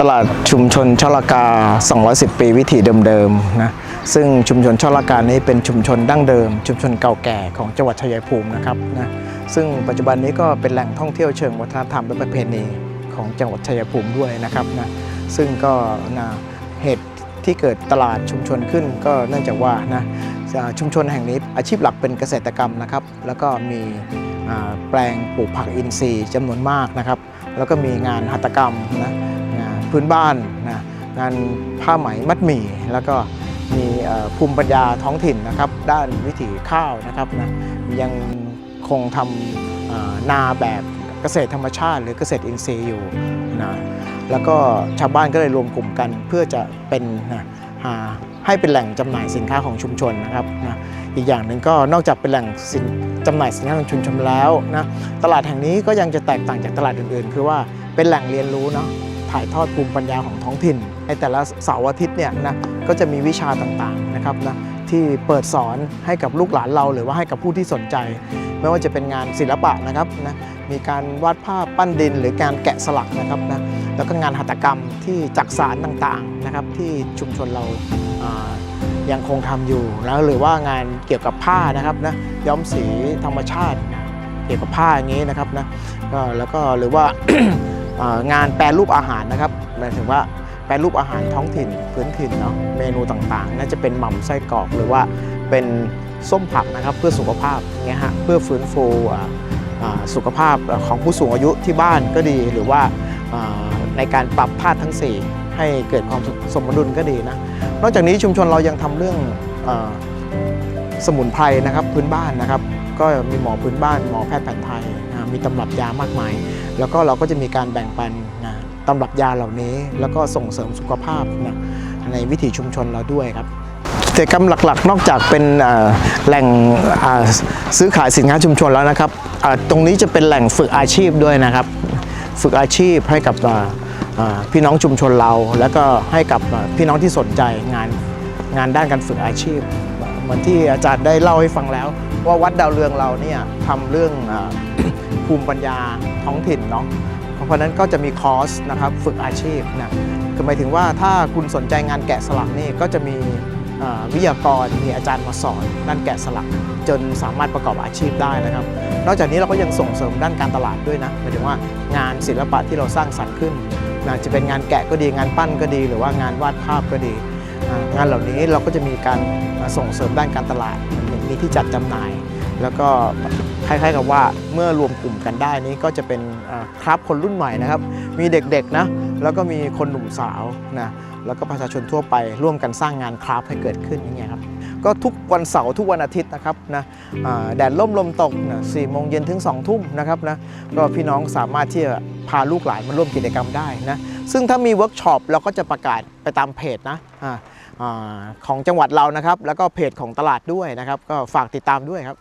ตลาดชุมชนชลกา 210 ปีวิถีเดิมๆนะซึ่งชุมชนชลกานี้เป็นชุมชนดั้งเดิม ชุมชนเก่าแก่ของจังหวัดชัยภูมินะครับนะซึ่งปัจจุบันนี้ก็เป็นแหล่งท่องเที่ยวเชิงวัฒนธรรมและประเพณีของจังหวัดชัยภูมิด้วยนะครับนะซึ่งก็นะเหตุที่เกิดตลาดชุมชนขึ้นก็เนื่องจากว่านะชุมชนแห่งนี้อาชีพหลักเป็นเกษตรกรรมนะครับ แล้วก็มีแปลงปลูกผักอินทรีย์จำนวนมากนะครับ แล้วก็มีงานหัตถกรรมนะ พื้นบ้านนะงานผ้าไหมมัดหมี่ แล้วก็มีภูมิปัญญาท้องถิ่นนะครับ ด้านวิถีข้าวนะครับนะยังคงทำนาแบบเกษตรธรรมชาติ หรือเกษตรอินทรีย์อยู่นะแล้วก็ชาวบ้านก็เลยรวมกลุ่มกันเพื่อจะเป็นนะให้เป็นแหล่งจำหน่ายสินค้าของชุมชนนะครับนะอีกอย่างหนึ่งก็นอกจากเป็นแหล่งสินจำหน่ายสินค้าของชุมชนแล้วนะตลาดแห่งนี้ก็ยังจะแตกต่างจากตลาดอื่นๆ คือว่าเป็นแหล่งเรียนรู้เนาะ ถ่ายทอดภูมิปัญญาของท้องถิ่น ในแต่ละเสาร์อาทิตย์เนี่ยนะก็จะมีวิชาต่างๆนะครับนะที่เปิดสอนให้กับลูกหลานเรา หรือว่าให้กับผู้ที่สนใจ ไม่ว่าจะเป็นงานศิลปะนะครับนะมีการวาดภาพปั้นดิน หรือการแกะสลักนะครับนะแล้วก็งานหัตถกรรมที่จักสารต่างๆนะครับที่ชุมชนเรายังคงทำอยู่แล้วหรือว่างานเกี่ยวกับผ้านะครับนะย้อมสีธรรมชาติ เกี่ยวกับผ้าอย่างนี้นะครับนะก็แล้วก็หรือว่า งานแปรรูปอาหารนะครับหมายถึงว่าแปรรูปอาหารท้องถิ่นพื้นถิ่นเนาะเมนูต่างๆ น่าจะเป็นหม่ำไส้กรอกหรือว่าเป็นส้มผักนะครับเพื่อสุขภาพเงี้ยฮะเพื่อฟื้นฟูสุขภาพของผู้สูงอายุที่บ้านก็ดีหรือว่าในการปรับธาตุทั้ง 4 ให้เกิดความสมดุลก็ดีนะนอกจากนี้ชุมชนเรายังทำเรื่องอสมุนไพรนะครับพื้นบ้านนะครับ ก็มีหมอพื้นบ้านหมอแพทย์แผนไทยมีตำรับยามากมาย แล้วก็เราก็จะมีการแบ่งปันนะตำรับยาเหล่านี้ แล้วก็ส่งเสริมสุขภาพนะในวิถีชุมชนเราด้วยครับกิจกรรมหลักๆ นอกจากเป็นแหล่งซื้อขายสินค้าชุมชนแล้วนะครับ ตรงนี้จะเป็นแหล่งฝึกอาชีพด้วยนะครับ ฝึกอาชีพให้กับพี่น้องชุมชนเรา แล้วก็ให้กับพี่น้องที่สนใจงานงานด้านการฝึกอาชีพ เหมือนที่อาจารย์ได้เล่าให้ฟังแล้ว ว่าวัดดาวเรืองเราเนี่ยทำเรื่อง ภูมิปัญญาท้องถิ่นเนาะเพราะฉะนั้นก็จะมีคอร์สนะครับฝึกอาชีพนะคือหมายถึงว่าถ้าคุณสนใจงานแกะสลักนี่ก็จะมีวิทยากรมีอาจารย์มาสอนด้านแกะสลัก จนสามารถประกอบอาชีพได้นะครับ นอกจากนี้เราก็ยังส่งเสริมด้านการตลาดด้วยนะหมายถึงว่างานศิลปะที่เราสร้างสรรค์ขึ้นนะจะเป็นงานแกะก็ดีงานปั้นก็ดี หรือว่างานวาดภาพก็ดี งานเหล่านี้เราก็จะมีการอ่าส่งเสริมด้านการตลาดมีที่จัดจำหน่าย แล้วก็คล้ายๆกับว่าเมื่อรวมกลุ่มกันได้นี้ก็จะเป็นครับคนรุ่นใหม่นะครับ มีเด็กๆนะแล้วก็มีคนหนุ่มสาวนะแล้วก็ประชาชนทั่วไปร่วมกันสร้างงานคราฟให้เกิดขึ้นอย่างเงี้ยครับก็ทุกวันเสาร์ทุกวันอาทิตย์นะครับนะแดดล่มลมตกนะสี่โมงเย็นถึง2องทุ่มนะครับนะก็พี่น้องสามารถที่จะพาลูกหลานมาร่วมกิจกรรมได้นะซึ่งถ้ามีเวิร์กช็อปเราก็จะประกาศไปตามเพจนะอาอาของจังหวัดเรานะครับ แล้วก็เพจของตลาดด้วยนะครับ ก็ฝากติดตามด้วยครับ